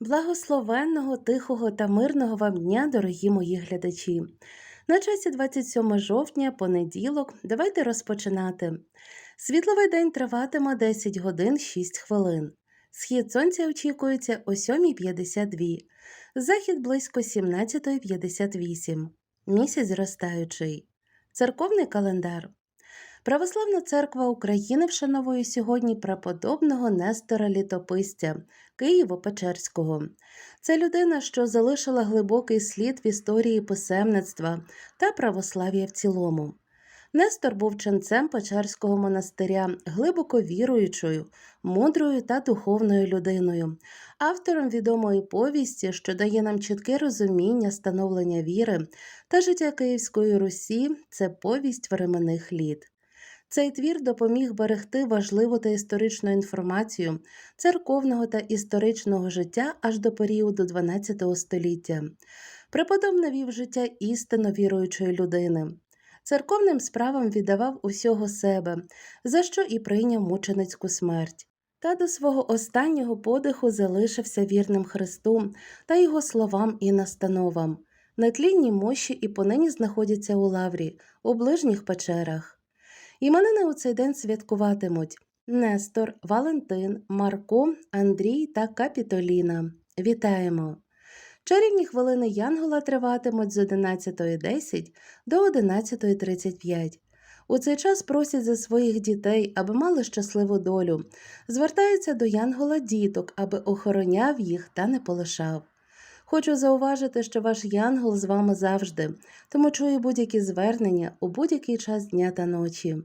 Благословенного, тихого та мирного вам дня, дорогі мої глядачі. На часі 27 жовтня, понеділок, давайте розпочинати. Світловий день триватиме 10 годин 6 хвилин. Схід сонця очікується о 7.52, захід близько 17.58, місяць зростаючий. Церковний календар. Православна церква України вшановує сьогодні преподобного Нестора Літописця Києво-Печерського. Це людина, що залишила глибокий слід в історії писемництва та православ'я в цілому. Нестор був ченцем Печерського монастиря, глибоко віруючою, мудрою та духовною людиною, автором відомої повісті, що дає нам чітке розуміння становлення віри та життя Київської Русі це повість временних літ. Цей твір допоміг берегти важливу та історичну інформацію церковного та історичного життя аж до періоду XII століття. Преподобно вів життя істинно віруючої людини. Церковним справам віддавав усього себе, за що і прийняв мученицьку смерть. Та до свого останнього подиху залишився вірним Христу та його словам і настановам. Нетлінні мощі і понині знаходяться у лаврі, у ближніх печерах. Іменини у цей день святкуватимуть Нестор, Валентин, Марко, Андрій та Капітоліна. Вітаємо! Чарівні хвилини Янгола триватимуть з 11.10 до 11.35. У цей час просять за своїх дітей, аби мали щасливу долю, звертаються до Янгола діток, аби охороняв їх та не полишав. Хочу зауважити, що ваш янгол з вами завжди, тому чую будь-які звернення у будь-який час дня та ночі.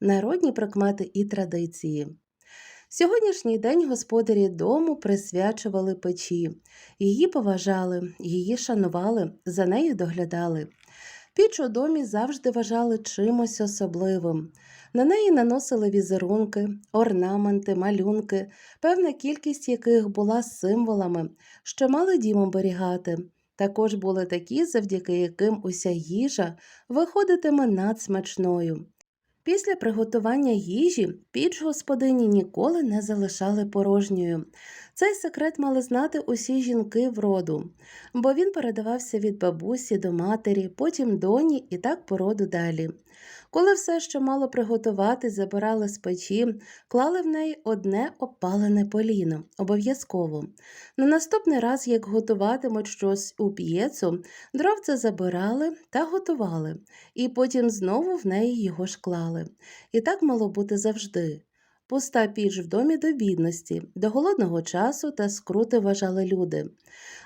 Народні прикмети і традиції. Сьогоднішній день господарі дому присвячували печі, її поважали, її шанували, за нею доглядали. Піч у домі завжди вважали чимось особливим. На неї наносили візерунки, орнаменти, малюнки, певна кількість яких була символами, що мали дім оберігати. Також були такі, завдяки яким уся їжа виходитиме надсмачною. Після приготування їжі піч господині ніколи не залишали порожньою. Цей секрет мали знати усі жінки в роду, бо він передавався від бабусі до матері, потім доні і так по роду далі. Коли все, що мало приготувати, забирали з печі, клали в неї одне опалене поліно, обов'язково. На наступний раз, як готуватимуть щось у п'єцу, дровце забирали та готували, і потім знову в неї його ж клали. І так мало бути завжди. Пуста піч в домі до бідності, до голодного часу та скрути вважали люди.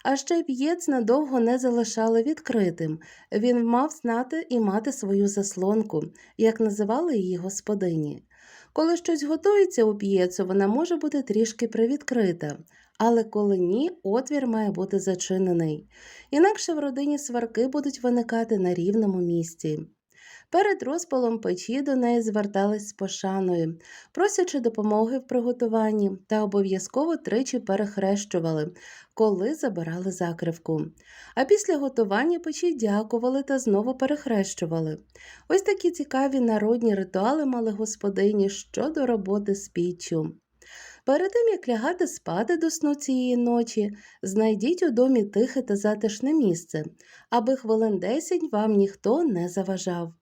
А ще п'єць надовго не залишали відкритим. Він мав знати і мати свою заслонку, як називали її господині. Коли щось готується у п'єцу, вона може бути трішки привідкрита, але коли ні, отвір має бути зачинений. Інакше в родині сварки будуть виникати на рівному місці. Перед розпалом печі до неї звертались з пошаною, просячи допомоги в приготуванні та обов'язково тричі перехрещували, коли забирали закривку. А після готування печі дякували та знову перехрещували. Ось такі цікаві народні ритуали мали господині щодо роботи з піччю. Перед тим, як лягати спати до сну цієї ночі, знайдіть у домі тихе та затишне місце, аби хвилин десять вам ніхто не заважав.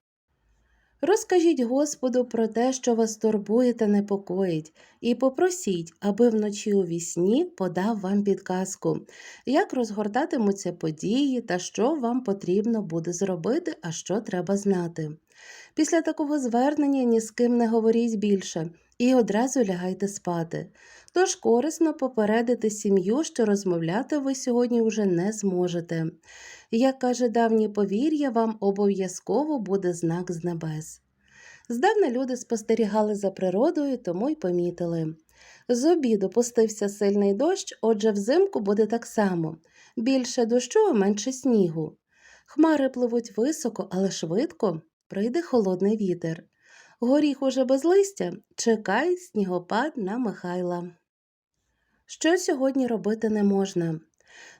Розкажіть Господу про те, що вас турбує та непокоїть, і попросіть, аби вночі у вісні подав вам підказку, як розгортатимуться події та що вам потрібно буде зробити, а що треба знати. Після такого звернення ні з ким не говоріть більше і одразу лягайте спати. Тож корисно попередити сім'ю, що розмовляти ви сьогодні вже не зможете. Як каже давнє повір'я, вам обов'язково буде знак з небес. Здавна люди спостерігали за природою, тому й помітили. З обіду пустився сильний дощ, отже, взимку буде так само більше дощу, а менше снігу. Хмари пливуть високо, але швидко прийде холодний вітер. Горіх уже без листя, чекай снігопад на Михайла. Що сьогодні робити не можна?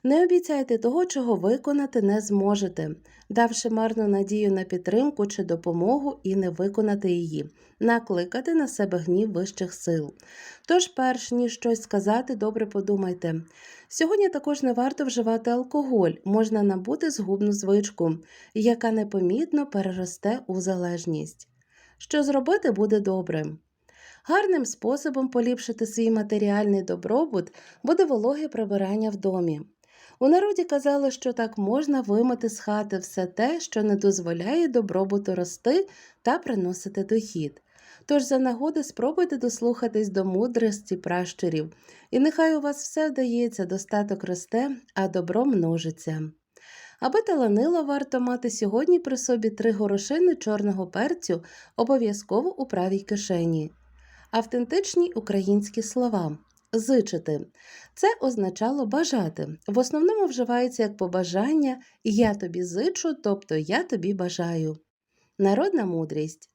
Не обіцяйте того, чого виконати не зможете, давши марну надію на підтримку чи допомогу і не виконати її, накликати на себе гнів вищих сил. Тож, перш ніж щось сказати, добре подумайте. Сьогодні також не варто вживати алкоголь, можна набути згубну звичку, яка непомітно переросте у залежність. Що зробити буде добре. Гарним способом поліпшити свій матеріальний добробут буде вологе прибирання в домі. У народі казали, що так можна вимити з хати все те, що не дозволяє добробуту рости та приносити дохід. Тож за нагоди спробуйте дослухатись до мудрості пращурів, і нехай у вас все вдається, достаток росте, а добро множиться. Аби таланило, варто мати сьогодні при собі три горошини чорного перцю обов'язково у правій кишені. Автентичні українські слова. Зичити. Це означало бажати. В основному вживається як побажання я тобі зичу, тобто я тобі бажаю. Народна мудрість.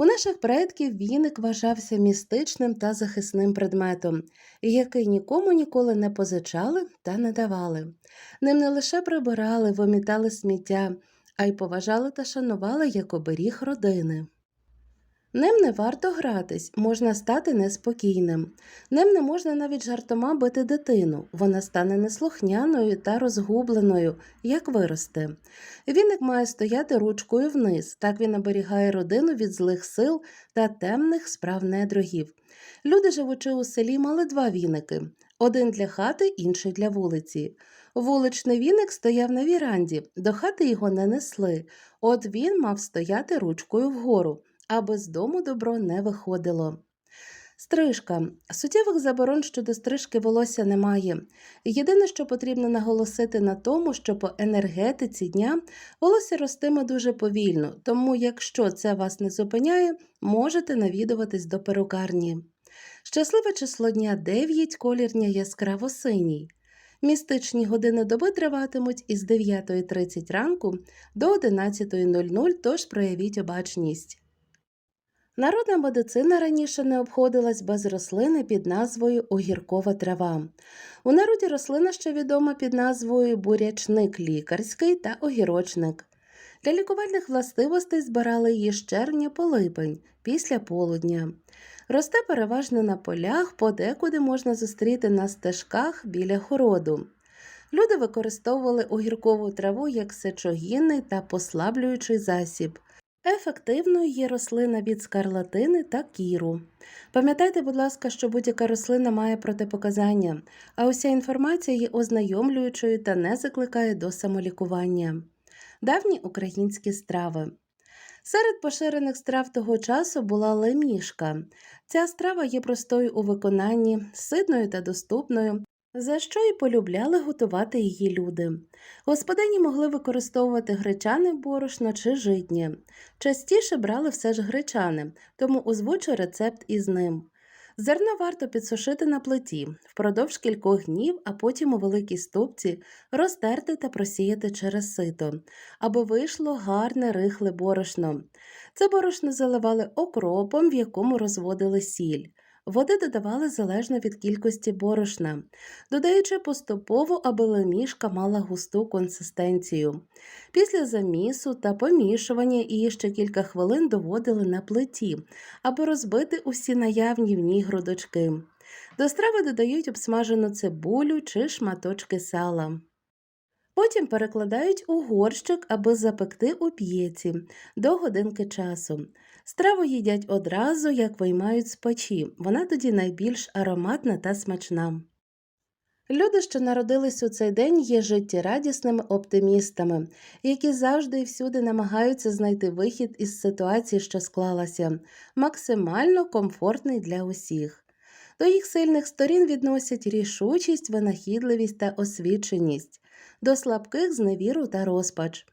У наших предків віник вважався містичним та захисним предметом, який нікому ніколи не позичали та не давали. Ним не лише прибирали, вимітали сміття, а й поважали та шанували як оберіг родини. Ним не варто гратись, можна стати неспокійним. Ним не можна навіть жартома бити дитину, вона стане неслухняною та розгубленою, як виросте. Віник має стояти ручкою вниз, так він оберігає родину від злих сил та темних справ недругів. Люди, живучи у селі, мали два віники один для хати, інший для вулиці. Вуличний віник стояв на віранді, до хати його не несли, от він мав стояти ручкою вгору аби з дому добро не виходило. Стрижка. Суттєвих заборон щодо стрижки волосся немає. Єдине, що потрібно наголосити на тому, що по енергетиці дня волосся ростиме дуже повільно, тому, якщо це вас не зупиняє, можете навідуватись до перукарні. Щасливе число дня 9, колірня яскраво синій. Містичні години доби триватимуть із 9.30 ранку до 11.00, тож проявіть обачність. Народна медицина раніше не обходилась без рослини під назвою огіркова трава. У народі рослина ще відома під назвою бурячник лікарський та огірочник. Для лікувальних властивостей збирали її з червня по липень після полудня. Росте переважно на полях, подекуди можна зустріти на стежках біля городу. Люди використовували огіркову траву як сечогінний та послаблюючий засіб. Ефективною є рослина від скарлатини та кіру. Пам'ятайте, будь ласка, що будь-яка рослина має протипоказання, а уся інформація є ознайомлюючою та не закликає до самолікування. Давні українські страви. Серед поширених страв того часу була лемішка. Ця страва є простою у виконанні, ситною та доступною, за що і полюбляли готувати її люди. Господині могли використовувати гречане борошно чи житнє. Частіше брали все ж гречане, тому озвучу рецепт із ним. Зерно варто підсушити на плиті впродовж кількох днів, а потім у великій ступці розтерти та просіяти через сито, аби вийшло гарне рихле борошно. Це борошно заливали окропом, в якому розводили сіль. Води додавали залежно від кількості борошна, додаючи поступово, аби лемішка мала густу консистенцію. Після замісу та помішування її ще кілька хвилин доводили на плиті, аби розбити усі наявні в ній грудочки. До страви додають обсмажену цибулю чи шматочки сала. Потім перекладають у горщик, аби запекти у п'єці до годинки часу. Страву їдять одразу, як виймають з печі, вона тоді найбільш ароматна та смачна. Люди, що народились у цей день, є життєрадісними оптимістами, які завжди і всюди намагаються знайти вихід із ситуації, що склалася, максимально комфортний для усіх. До їх сильних сторін відносять рішучість, винахідливість та освіченість, до слабких зневіру та розпач.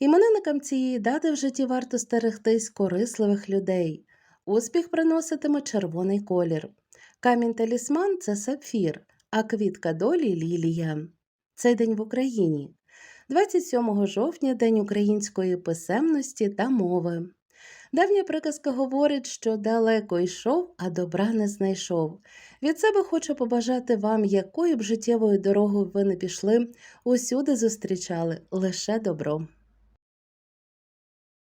Іменинникам цієї дати в житті варто стерегтись корисливих людей. Успіх приноситиме червоний колір. Камінь талісман це сапфір, а квітка долі лілія. Цей день в Україні. 27 жовтня День української писемності та мови. Давня приказка говорить, що далеко йшов, а добра не знайшов. Від себе хочу побажати вам, якою б життєвою дорогою ви не пішли, усюди зустрічали лише добро.